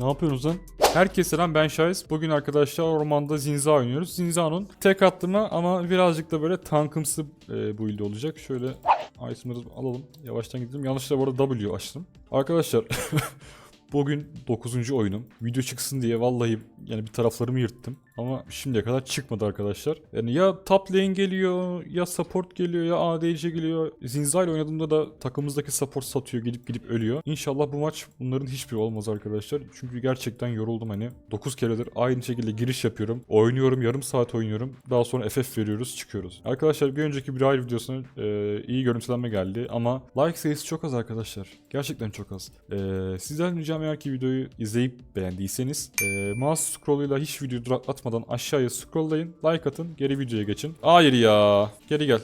Ne yapıyorsunuz lan? Herkese selam ben Şahis. Bugün arkadaşlar ormanda Zinza oynuyoruz. Zinza'nın tek attığıma ama birazcık da böyle tankımsı e, build olacak. Şöyle itemleri alalım. Yavaştan gidelim. Yanlışlıkla bu arada W açtım. Arkadaşlar bugün 9. oyunum. Video çıksın diye vallahi yani bir taraflarımı yırttım. Ama şimdiye kadar çıkmadı arkadaşlar. Yani ya top lane geliyor, ya support geliyor, ya ADC geliyor. Zinza ile oynadığımda da takımımızdaki support satıyor, gidip gidip ölüyor. İnşallah bu maç bunların hiçbiri olmaz arkadaşlar. Çünkü gerçekten yoruldum hani. 9 keredir aynı şekilde giriş yapıyorum. Oynuyorum, yarım saat oynuyorum. Daha sonra FF veriyoruz, çıkıyoruz. Arkadaşlar bir önceki bir ay videosuna e, iyi görüntülenme geldi ama like sayısı çok az arkadaşlar. Gerçekten çok az. E, sizden ricam eğer ki videoyu izleyip beğendiyseniz e, mouse scrolluyla hiç video duraklatmadan aşağıya scrolllayın, like atın, geri videoya geçin. Hayır ya. Geri gel.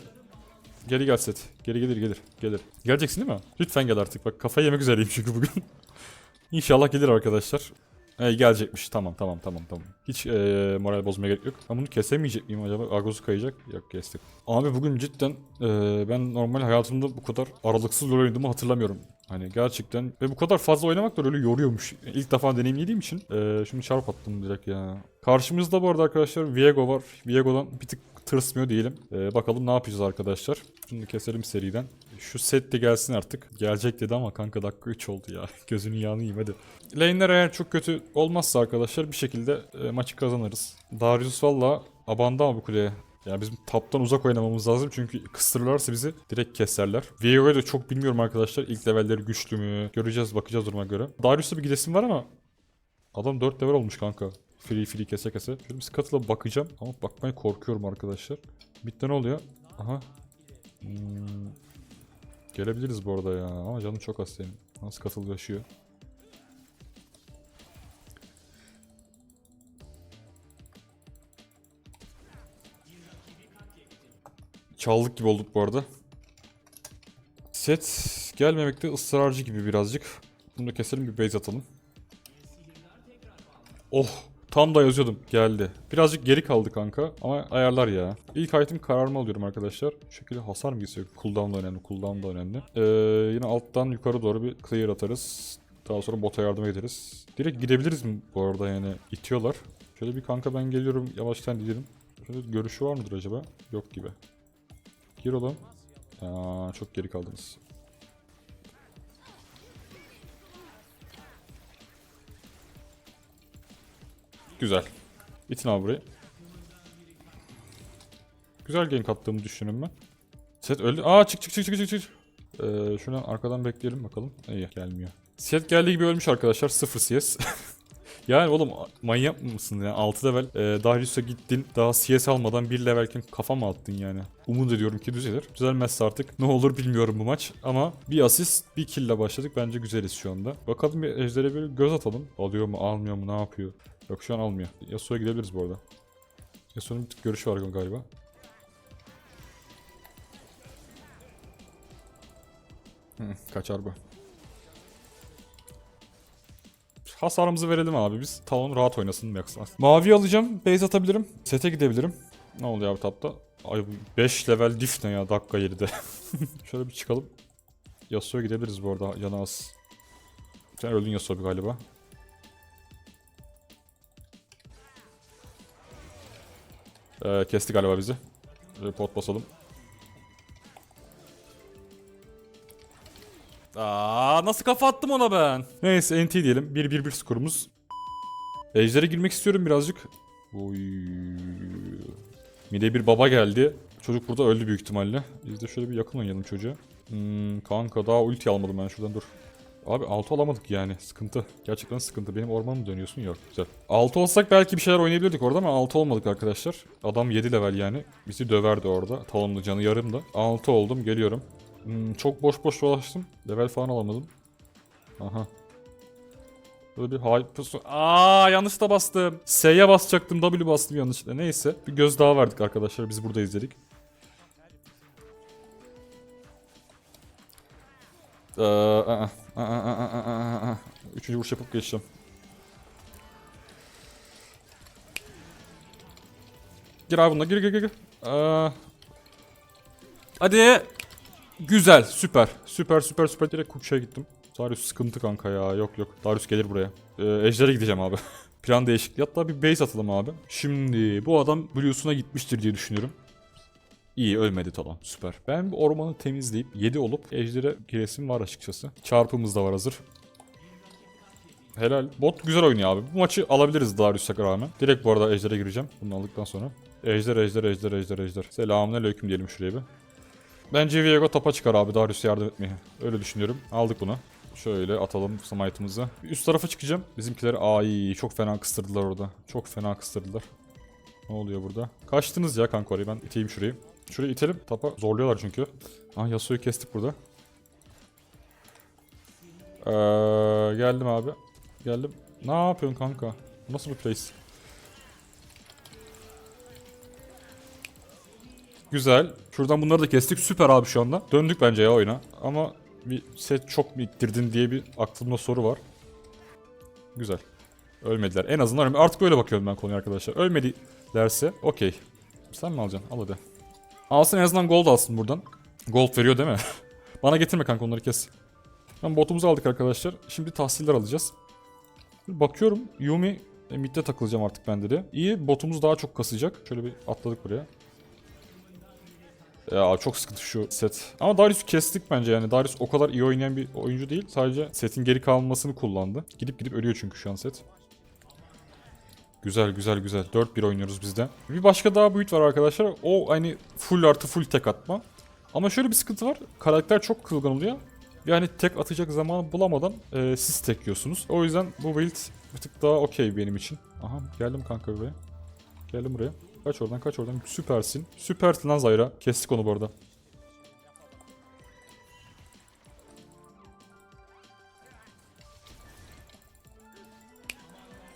Geri gel set. Geri gelir gelir. Gelir. Geleceksin değil mi? Lütfen gel artık. Bak kafayı yemek üzereyim çünkü bugün. İnşallah gelir arkadaşlar. Ee, gelecekmiş. Tamam tamam tamam tamam. Hiç ee, moral bozmaya gerek yok. Ben bunu kesemeyecek miyim acaba? Argosu kayacak. Yok kestik. Abi bugün cidden ee, ben normal hayatımda bu kadar aralıksız LoL oynadığımı hatırlamıyorum. Hani gerçekten ve bu kadar fazla oynamak da öyle yoruyormuş. İlk defa deneyimlediğim için. Ee, şimdi çarp attım direkt ya. Karşımızda bu arada arkadaşlar Viego var. Viego'dan bir tık tırsmıyor değilim. Ee, bakalım ne yapacağız arkadaşlar. Şimdi keselim seriden. Şu set de gelsin artık. Gelecek dedi ama kanka dakika 3 oldu ya. Gözünün yağını yiyeyim hadi. Lane'ler eğer çok kötü olmazsa arkadaşlar bir şekilde e, maçı kazanırız. Darius valla abandı ama bu kuleye. Yani bizim taptan uzak oynamamız lazım çünkü kıstırırlarsa bizi direkt keserler. Viego'yu da çok bilmiyorum arkadaşlar. İlk levelleri güçlü mü? Göreceğiz bakacağız duruma göre. Darius'ta bir gidesim var ama adam 4 level olmuş kanka. Free free kese kese. Şöyle bir Scuttle'a bakacağım ama bakmaya korkuyorum arkadaşlar. Bitti ne oluyor? Aha. Hmm. Gelebiliriz bu arada ya ama canım çok az senin. Nasıl Scuttle yaşıyor? Çaldık gibi olduk bu arada. Set gelmemekte ısrarcı gibi birazcık. Bunu da keselim bir base atalım. Oh tam da yazıyordum geldi. Birazcık geri kaldı kanka ama ayarlar ya. İlk item kararımı alıyorum arkadaşlar. Şu şekilde hasar mı gitsek? Cooldown da önemli, cooldown da önemli. Ee, yine alttan yukarı doğru bir clear atarız. Daha sonra bota yardıma gideriz. Direkt gidebiliriz mi bu arada yani itiyorlar. Şöyle bir kanka ben geliyorum yavaştan gidelim. Şöyle görüşü var mıdır acaba? Yok gibi. Gir oğlum. Aa, çok geri kaldınız. Güzel. Bitin abi burayı. Güzel gank attığımı düşünüyorum ben. Set öldü. Aa çık çık çık çık çık çık. Ee, şuradan arkadan bekleyelim bakalım. İyi gelmiyor. Set geldiği gibi ölmüş arkadaşlar. 0 CS. yani oğlum manyak mısın ya? 6 level e, Darius'a gittin. Daha CS almadan 1 levelken kafa mı attın yani? Umut ediyorum ki düzelir. Düzelmezse artık ne olur bilmiyorum bu maç. Ama bir asist bir kill ile başladık. Bence güzeliz şu anda. Bakalım bir Ejder'e bir göz atalım. Alıyor mu almıyor mu ne yapıyor? Yok şu an almıyor. Yasuo'ya gidebiliriz bu arada. Yasuo'nun bir tık görüşü var galiba. Kaçar bu. Hasarımızı verelim abi biz. Talon rahat oynasın Max'lar. Mavi alacağım. Base atabilirim. Sete gidebilirim. Ne oluyor abi tapta? Ay 5 level diff ne ya dakika 7'de. Şöyle bir çıkalım. Yasuo'ya gidebiliriz bu arada. Yana az. Sen öldün Yasuo galiba. Ee, kesti galiba bizi. Pot basalım. Aa nasıl kafa attım ona ben? Neyse NT diyelim. 1-1-1 skorumuz. Ejder'e girmek istiyorum birazcık. Oy. Mide bir baba geldi. Çocuk burada öldü büyük ihtimalle. Biz de şöyle bir yakın oynayalım çocuğa. Hmm, kanka daha ulti almadım ben şuradan dur. Abi 6 alamadık yani. Sıkıntı. Gerçekten sıkıntı. Benim orman mı dönüyorsun? Yok. Güzel. 6 olsak belki bir şeyler oynayabilirdik orada ama 6 olmadık arkadaşlar. Adam 7 level yani. Bizi döverdi orada. Talonlu canı yarım da. 6 oldum. Geliyorum. Hmm, çok boş boş dolaştım. Level falan alamadım. Aha. Böyle bir hype. Aa yanlış da bastım. S'ye basacaktım. W bastım yanlışlıkla. Neyse. Bir göz daha verdik arkadaşlar. Biz burada izledik. Ee, aa, Üçüncü vuruş yapıp geçeceğim. Gir abi bununla gir gir gir. gir. Aa. Hadi. Güzel süper. Süper süper süper. Direkt Kukşa'ya gittim. Darius sıkıntı kanka ya. Yok yok. Darius gelir buraya. Ee, Ejder'e gideceğim abi. Plan değişikliği. Hatta bir base atalım abi. Şimdi bu adam Blue'suna gitmiştir diye düşünüyorum. İyi ölmedi tamam süper. Ben bu ormanı temizleyip 7 olup Ejder'e giresim var açıkçası. Çarpımız da var hazır. Helal. Bot güzel oynuyor abi. Bu maçı alabiliriz Darius'a rağmen. Direkt bu arada Ejder'e gireceğim. Bunu aldıktan sonra. Ejder, Ejder, Ejder, Ejder, Ejder. Selamünaleyküm diyelim şuraya bir. Bence Viego topa çıkar abi Darius'a yardım etmeye. Öyle düşünüyorum. Aldık bunu. Şöyle atalım smite'ımızı. Üst tarafa çıkacağım. Bizimkiler ay çok fena kıstırdılar orada. Çok fena kıstırdılar. Ne oluyor burada? Kaçtınız ya kanka orayı ben iteyim şurayı. Şurayı itelim. Tapa zorluyorlar çünkü. Ah Yasuo'yu kestik burada. Ee, geldim abi. Geldim. Ne yapıyorsun kanka? Nasıl bir place? Güzel. Şuradan bunları da kestik. Süper abi şu anda. Döndük bence ya oyuna. Ama bir set çok mu ittirdin diye bir aklımda soru var. Güzel. Ölmediler. En azından ölme- Artık böyle bakıyorum ben konuya arkadaşlar. Ölmedilerse okey. Sen mi alacaksın? Al hadi. Alsın en azından gold alsın buradan. Gold veriyor değil mi? Bana getirme kanka onları kes. Tamam botumuzu aldık arkadaşlar. Şimdi tahsiller alacağız. Bakıyorum Yumi e, midde takılacağım artık ben de. İyi botumuz daha çok kasacak. Şöyle bir atladık buraya. Ya çok sıkıntı şu set. Ama Darius'u kestik bence yani. Darius o kadar iyi oynayan bir oyuncu değil. Sadece setin geri kalmasını kullandı. Gidip gidip ölüyor çünkü şu an set. Güzel güzel güzel. 4-1 oynuyoruz biz de. Bir başka daha build var arkadaşlar. O hani full artı full tek atma. Ama şöyle bir sıkıntı var. Karakter çok kılgan oluyor. Yani tek atacak zaman bulamadan e, siz tek yiyorsunuz. O yüzden bu build bir tık daha okey benim için. Aha geldim kanka buraya. Geldim buraya. Kaç oradan kaç oradan. Süpersin. Süpersin lan Zyra. Kestik onu bu arada.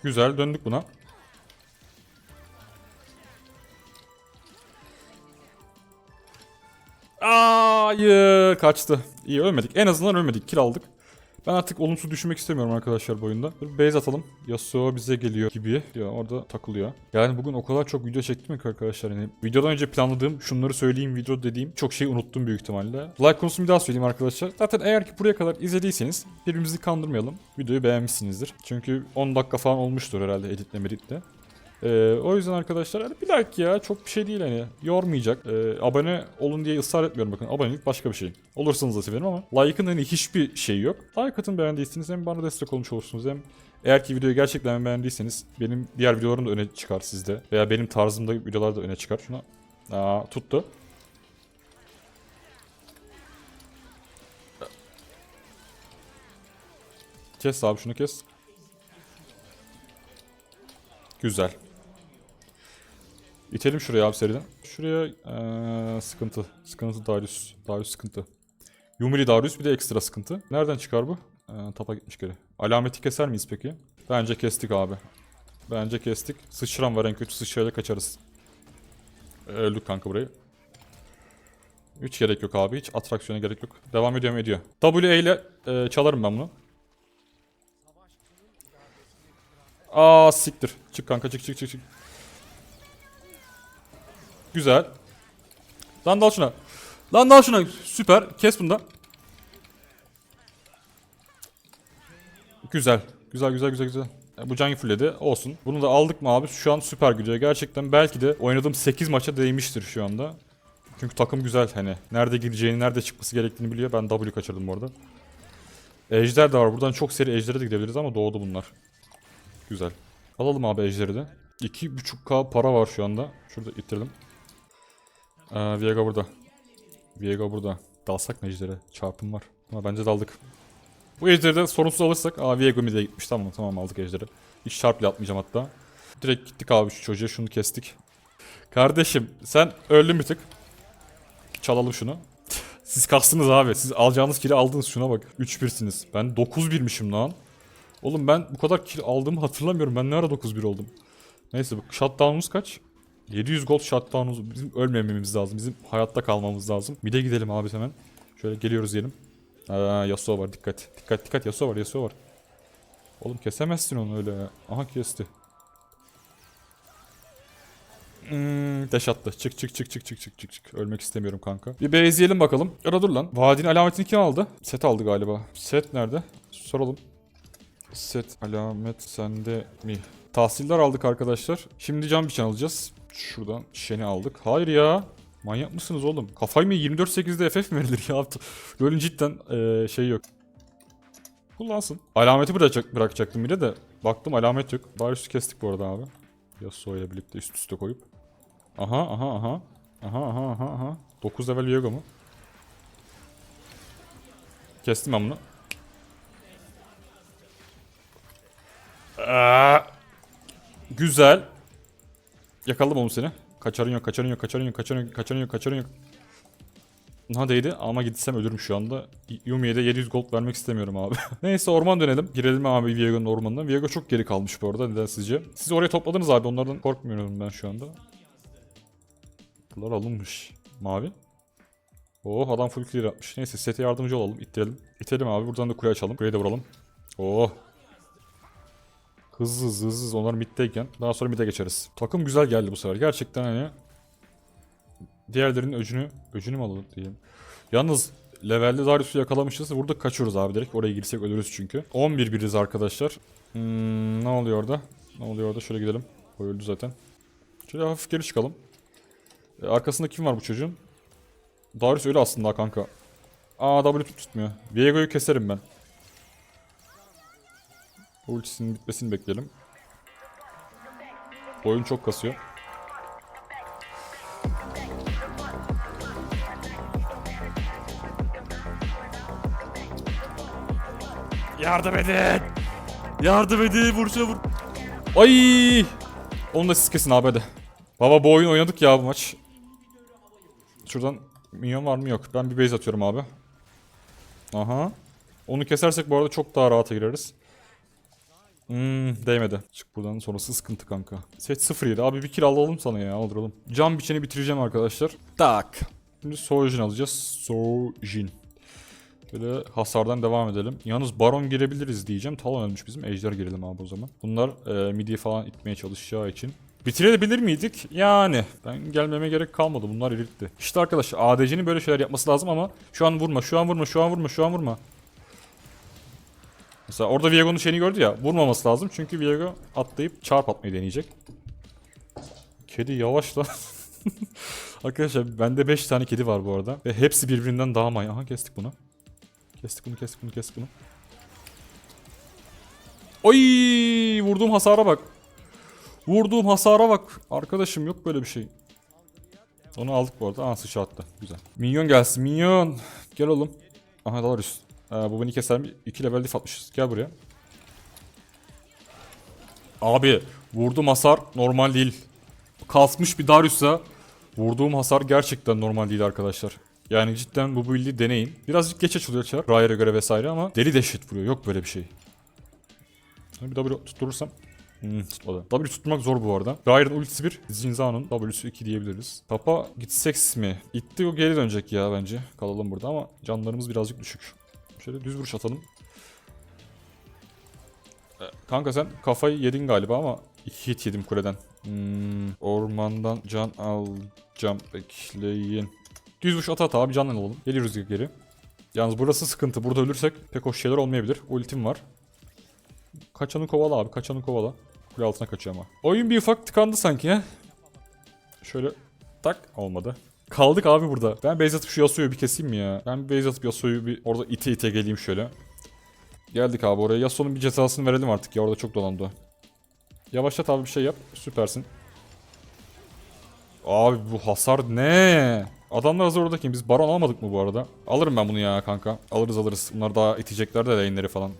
Güzel döndük buna. Hayır kaçtı. İyi ölmedik. En azından ölmedik. Kill aldık. Ben artık olumsuz düşünmek istemiyorum arkadaşlar bu oyunda. Bir base atalım. Yasuo bize geliyor gibi. Ya orada takılıyor. Yani bugün o kadar çok video çektim ki arkadaşlar. Yani videodan önce planladığım, şunları söyleyeyim video dediğim çok şey unuttum büyük ihtimalle. Like konusunu bir daha söyleyeyim arkadaşlar. Zaten eğer ki buraya kadar izlediyseniz birbirimizi kandırmayalım. Videoyu beğenmişsinizdir. Çünkü 10 dakika falan olmuştur herhalde editle meditle. Ee, o yüzden arkadaşlar hani bir like ya çok bir şey değil hani yormayacak. Ee, abone olun diye ısrar etmiyorum bakın abonelik başka bir şey. Olursanız da sevinirim ama like'ın hani hiçbir şeyi yok. Like atın beğendiyseniz hem bana destek olmuş olursunuz hem eğer ki videoyu gerçekten beğendiyseniz benim diğer videolarım da öne çıkar sizde. Veya benim tarzımda videolar da öne çıkar. Şuna Aa, tuttu. Kes abi şunu kes. Güzel. İtelim şuraya abi seriden. Şuraya eee, sıkıntı. Sıkıntı Darius. Darius sıkıntı. Yumili Darius bir de ekstra sıkıntı. Nereden çıkar bu? Eee, tapa gitmiş geri. Alameti keser miyiz peki? Bence kestik abi. Bence kestik. Sıçram var en kötü sıçrayla kaçarız. Ee, Öldük kanka burayı. Hiç gerek yok abi. Hiç atraksiyona gerek yok. Devam ediyorum ediyor. W ile eee, çalarım ben bunu. Aa siktir. Çık kanka çık çık çık çık. Güzel. Lan dal şuna. Lan dal şuna. Süper. Kes bunu da. Güzel. Güzel güzel güzel güzel. Bu can fulledi. Olsun. Bunu da aldık mı abi? Şu an süper gidiyor. Gerçekten belki de oynadığım 8 maça değmiştir şu anda. Çünkü takım güzel hani. Nerede gideceğini, nerede çıkması gerektiğini biliyor. Ben W kaçırdım bu arada. Ejder de var. Buradan çok seri ejdere de gidebiliriz ama doğdu bunlar. Güzel. Alalım abi ejderi de. 2.5k para var şu anda. Şurada ittirdim. Ee, Viega burada. Viega burada. Dalsak mı ejdere? Çarpım var. Ama bence daldık. Bu ejderi de sorunsuz alırsak. Aa Viego mid'e gitmiş. Tamam tamam aldık ejderi. Hiç bile atmayacağım hatta. Direkt gittik abi şu çocuğa şunu kestik. Kardeşim sen öldün bir tık. Çalalım şunu. Siz kastınız abi. Siz alacağınız kili aldınız şuna bak. 3-1'siniz. Ben 9-1'mişim lan. Oğlum ben bu kadar kill aldığımı hatırlamıyorum. Ben ne ara 9-1 oldum. Neyse bu shutdown'umuz kaç? 700 gold shutdown'umuz. Bizim ölmememiz lazım. Bizim hayatta kalmamız lazım. Mide gidelim abi hemen. Şöyle geliyoruz diyelim. Aa, Yasuo var dikkat. Dikkat dikkat Yasuo var Yasuo var. Oğlum kesemezsin onu öyle. Aha kesti. Hmm, deş attı. Çık çık çık çık çık çık çık çık. Ölmek istemiyorum kanka. Bir bezleyelim bakalım. Ya da dur lan. Vadinin alametini kim aldı? Set aldı galiba. Set nerede? Soralım. Set alamet sende mi? Tahsiller aldık arkadaşlar. Şimdi cam biçen alacağız. Şuradan şeni aldık. Hayır ya. Manyak mısınız oğlum? Kafayı mı 24-8'de FF mi verilir ya? LoL'ün cidden eee, şey yok. Kullansın. Alameti bırakacak, bırakacaktım bile de. Baktım alamet yok. Darius'u kestik bu arada abi. Yasuo ile birlikte üst üste koyup. Aha aha aha. Aha aha aha aha. 9 level Viego mu? Kestim ben bunu. Aa, güzel. Yakaladım oğlum seni. Kaçarın yok, kaçarın yok, kaçarın yok, kaçarın yok, kaçarın yok, kaçarın yok. Aha değdi ama gitsem ölürüm şu anda. Yumi'ye de 700 gold vermek istemiyorum abi. Neyse orman dönelim. Girelim abi Viego'nun ormanına. Viego çok geri kalmış bu arada neden sizce? Siz oraya topladınız abi onlardan korkmuyorum ben şu anda. Bunlar alınmış. Mavi. Oh adam full clear atmış. Neyse sete yardımcı olalım. İttirelim. İtelim abi buradan da kule açalım. Kuleyi de vuralım. Oh. Hızlı hızlı hızlı onlar middeyken daha sonra mid'e geçeriz. Takım güzel geldi bu sefer. Gerçekten hani diğerlerinin öcünü öcünü mü alalım diyeyim. Yalnız levelde Darius'u yakalamışız. Burada kaçıyoruz abi direkt. Oraya girsek ölürüz çünkü. 11 biriz arkadaşlar. Hmm, ne oluyor orada? Ne oluyor orada? Şöyle gidelim. O öldü zaten. Şöyle hafif geri çıkalım. E, arkasında kim var bu çocuğun? Darius öyle aslında kanka. Aa W tut- tutmuyor. Viego'yu keserim ben. Ultisinin bitmesini bekleyelim. Oyun çok kasıyor. Yardım edin. Yardım edin. Vur şuna vur. Ay! Onu da siz kesin abi hadi. Baba bu oyun oynadık ya bu maç. Şuradan minyon var mı yok. Ben bir base atıyorum abi. Aha. Onu kesersek bu arada çok daha rahata gireriz. Hmm, değmedi. Çık buradan sonrası sıkıntı kanka. Set 07. Abi bir kill alalım sana ya aldıralım. Cam biçeni bitireceğim arkadaşlar. Tak. Şimdi Sojin alacağız. Sojin. Böyle hasardan devam edelim. Yalnız Baron girebiliriz diyeceğim. Talon ölmüş bizim. Ejder girelim abi o zaman. Bunlar e, midye falan itmeye çalışacağı için. Bitirebilir miydik? Yani. Ben gelmeme gerek kalmadı. Bunlar iritti. İşte arkadaşlar ADC'nin böyle şeyler yapması lazım ama şu an vurma, şu an vurma, şu an vurma, şu an vurma. Mesela orada Viego'nun şeyini gördü ya. Vurmaması lazım çünkü Viego atlayıp çarp atmayı deneyecek. Kedi yavaş lan. Arkadaşlar bende 5 tane kedi var bu arada. Ve hepsi birbirinden daha manyak. Aha kestik bunu. Kestik bunu, kestik bunu, kestik bunu. Oy! Vurduğum hasara bak. Vurduğum hasara bak. Arkadaşım yok böyle bir şey. Onu aldık bu arada. Aa sıçrattı. Güzel. Minyon gelsin. Minyon. Gel oğlum. Aha Darius. Ee, bu beni keser mi? 2 level diff atmışız. Gel buraya. Abi vurduğum hasar normal değil. Kasmış bir Darius'a vurduğum hasar gerçekten normal değil arkadaşlar. Yani cidden bu build'i deneyin. Birazcık geç açılıyor çar. Ryer'e göre vesaire ama deli dehşet vuruyor. Yok böyle bir şey. Bir W tutturursam. Hmm, tutmadı. W tutmak zor bu arada. Ryer'ın ultisi 1, Zinza'nın W'su 2 diyebiliriz. Tapa gitsek mi? İtti o geri dönecek ya bence. Kalalım burada ama canlarımız birazcık düşük. Şöyle düz vuruş atalım. E, Kanka sen kafayı yedin galiba ama 2 hit yedim kuleden. Hmm, ormandan can alacağım bekleyin. Düz vuruş at at abi canlan alalım. Geliyoruz geri. Yalnız burası sıkıntı. Burada ölürsek pek hoş şeyler olmayabilir. Ultim var. Kaçanı kovala abi. Kaçanı kovala. Kule altına kaçıyor ama. Oyun bir ufak tıkandı sanki he. Şöyle tak olmadı. Kaldık abi burada. Ben base atıp şu Yasuo'yu bir keseyim mi ya? Ben base atıp Yasuo'yu bir orada ite ite geleyim şöyle. Geldik abi oraya. Yasuo'nun bir cezasını verelim artık ya. Orada çok dolandı. Yavaşlat abi bir şey yap. Süpersin. Abi bu hasar ne? Adamlar hazır oradayken biz baron almadık mı bu arada? Alırım ben bunu ya kanka. Alırız alırız. Bunlar daha itecekler de lane'leri falan.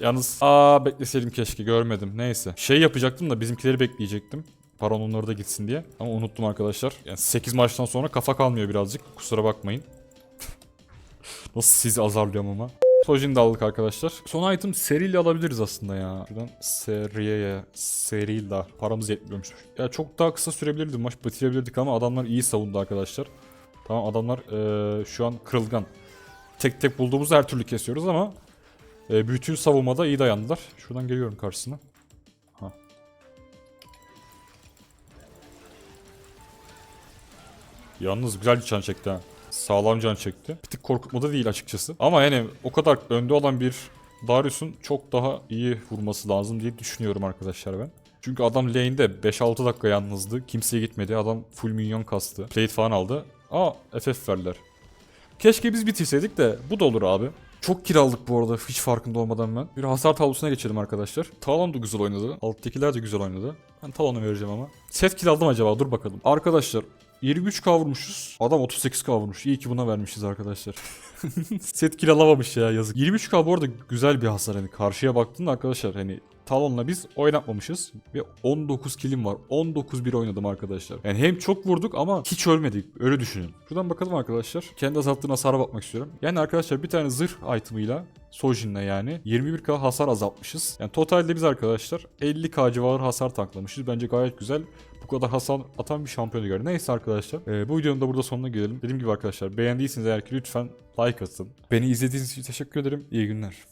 Yalnız aa bekleseydim keşke görmedim. Neyse. Şey yapacaktım da bizimkileri bekleyecektim. Baron onları da gitsin diye. Ama unuttum arkadaşlar. Yani 8 maçtan sonra kafa kalmıyor birazcık. Kusura bakmayın. Nasıl sizi azarlıyorum ama. Sojin de aldık arkadaşlar. Son item seriyle alabiliriz aslında ya. Şuradan seriye seriyle paramız yetmiyormuş. Ya çok daha kısa sürebilirdi maç bitirebilirdik ama adamlar iyi savundu arkadaşlar. Tamam adamlar eee, şu an kırılgan. Tek tek bulduğumuzda her türlü kesiyoruz ama e, bütün savunmada iyi dayandılar. Şuradan geliyorum karşısına. Yalnız güzel bir can çekti ha. Sağlam can çekti. Bir tık korkutmadı değil açıkçası. Ama yani o kadar önde olan bir Darius'un çok daha iyi vurması lazım diye düşünüyorum arkadaşlar ben. Çünkü adam lane'de 5-6 dakika yalnızdı. Kimseye gitmedi. Adam full minyon kastı. Plate falan aldı. Aa FF verdiler. Keşke biz bitirseydik de bu da olur abi. Çok kiraldık bu arada hiç farkında olmadan ben. Bir hasar tablosuna geçelim arkadaşlar. Talon da güzel oynadı. Alttakiler de güzel oynadı. Ben Talon'u vereceğim ama. Set kiraldım acaba dur bakalım. Arkadaşlar 23k vurmuşuz. Adam 38k vurmuş. İyi ki buna vermişiz arkadaşlar. Set kill alamamış ya yazık. 23k bu arada güzel bir hasar hani karşıya baktığında arkadaşlar hani Talon'la biz oynatmamışız ve 19 killim var. 19-1 oynadım arkadaşlar. Yani hem çok vurduk ama hiç ölmedik. Öyle düşünün. Şuradan bakalım arkadaşlar. Kendi azalttığın hasara bakmak istiyorum. Yani arkadaşlar bir tane zırh itemıyla Sojin'le yani 21k hasar azaltmışız. Yani totalde biz arkadaşlar 50k civarı hasar tanklamışız. Bence gayet güzel. Bu kadar hasar atan bir şampiyonu göre. Neyse arkadaşlar. e, bu videonun da burada sonuna gelelim. Dediğim gibi arkadaşlar beğendiyseniz eğer ki lütfen like atın. Beni izlediğiniz için teşekkür ederim. İyi günler.